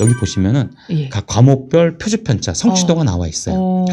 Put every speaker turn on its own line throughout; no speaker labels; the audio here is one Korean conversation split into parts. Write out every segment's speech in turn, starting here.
여기 보시면은
예.
각 과목별 표준 편차 성취도가 나와 있어요.
어,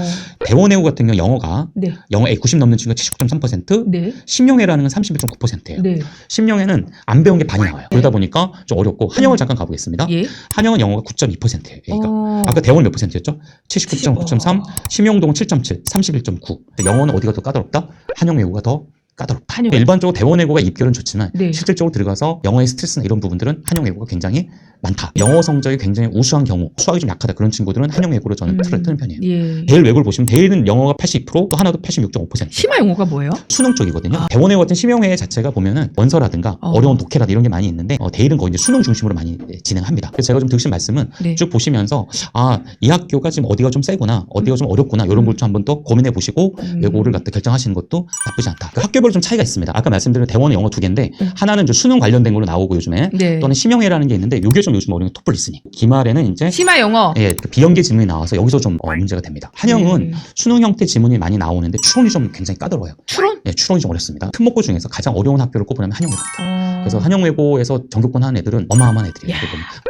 대원외고 같은 경우 영어가
네.
영어 A 90 넘는 친구가 79.3%,
네.
심영애라는 건 31.9%예요.
네.
심영애는 안 배운 게 반이 나와요. 그러다 보니까 좀 어렵고 한영을 잠깐 가보겠습니다.
예.
한영은 영어가 9.2%예요. 여기가.
어,
아까 대원 몇 퍼센트였죠? 79.9.3, 심영동은 7.7, 31.9. 영어는 어디가 더 까다롭다? 한영 외고가 더 까다롭다.
한영.
일반적으로 대원 외고가 입결은 좋지만
네.
실질적으로 들어가서 영어의 스트레스나 이런 부분들은 한영 외고가 굉장히 많다. 영어 성적이 굉장히 우수한 경우, 수학이 좀 약하다 그런 친구들은 한영 외고로 저는
음.
틀을 뜨는 편이에요.
예.
대일 외고를 보시면 대일은 영어가 82%, 또 하나도 86.5%.
심화 영어가 뭐예요?
수능 쪽이거든요.
아.
대원외 같은 심영회 자체가 보면은 원서라든가
어.
어. 려운 독해라든가 이런 게 많이 있는데 어, 대일은 거의 이제 수능 중심으로 많이 진행합니다. 그래서 제가 좀 드신 말씀은
네.
쭉 보시면서 아 이 학교가 지금 어디가 좀 세구나, 어디가 좀 어렵구나 이런
음.
걸좀 한번 더 고민해 보시고
음.
외고를 갖다 결정하시는 것도 나쁘지 않다. 그 학교별 로좀 차이가 있습니다. 아까 말씀드린 대원은 영어 두 개인데
음.
하나는 좀 수능 관련된 걸로 나오고 요즘에
네.
또는 심영회라는 게 있는데 이게 좀 요즘 어려운 게 토플 리스닝. 기말에는 이제
심화 영어.
예, 그 비연계 지문이 나와서 여기서 좀 어, 문제가 됩니다. 한영은
네.
수능 형태 지문이 많이 나오는데 추론이 좀 굉장히 까다로워요.
추론?
예, 추론이 좀 어렵습니다. 특목고 중에서 가장 어려운 학교를 꼽으면 한영외고입니다.
어.
그래서 한영외고에서 전교권 하는 애들은 어마어마한 애들이에요.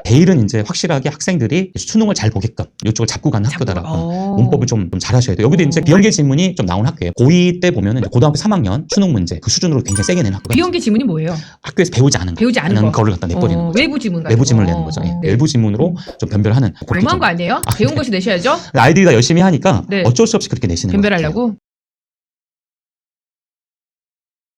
대일은 이제 확실하게 학생들이 수능을 잘 보게끔 이쪽을 잡고 가는 학교다라고.
어.
문법을 좀, 좀 잘하셔야 돼요. 여기도
어.
이제 비연계 지문이 좀 나오는 학교예요. 고2 때 보면은 고등학교 3학년 수능 문제 그 수준으로 굉장히 세게 내는 학교가
비연계 지문이
뭐예요? 학교에서 배우지 않은 거.
배우지 않은 거.
거를 갖다 내버리는
어,
거죠.
외부 지문 같은
외부 지문을
거.
내는 거죠. 예.
어.
외부 지문으로 좀 변별하는 그렇게
너무한
좀-
거 아니에요?
아,
배운
네.
것이 내셔야죠?
아이들이 다 열심히 하니까
네.
어쩔 수 없이 그렇게 내시는 거예요.
변별하려고?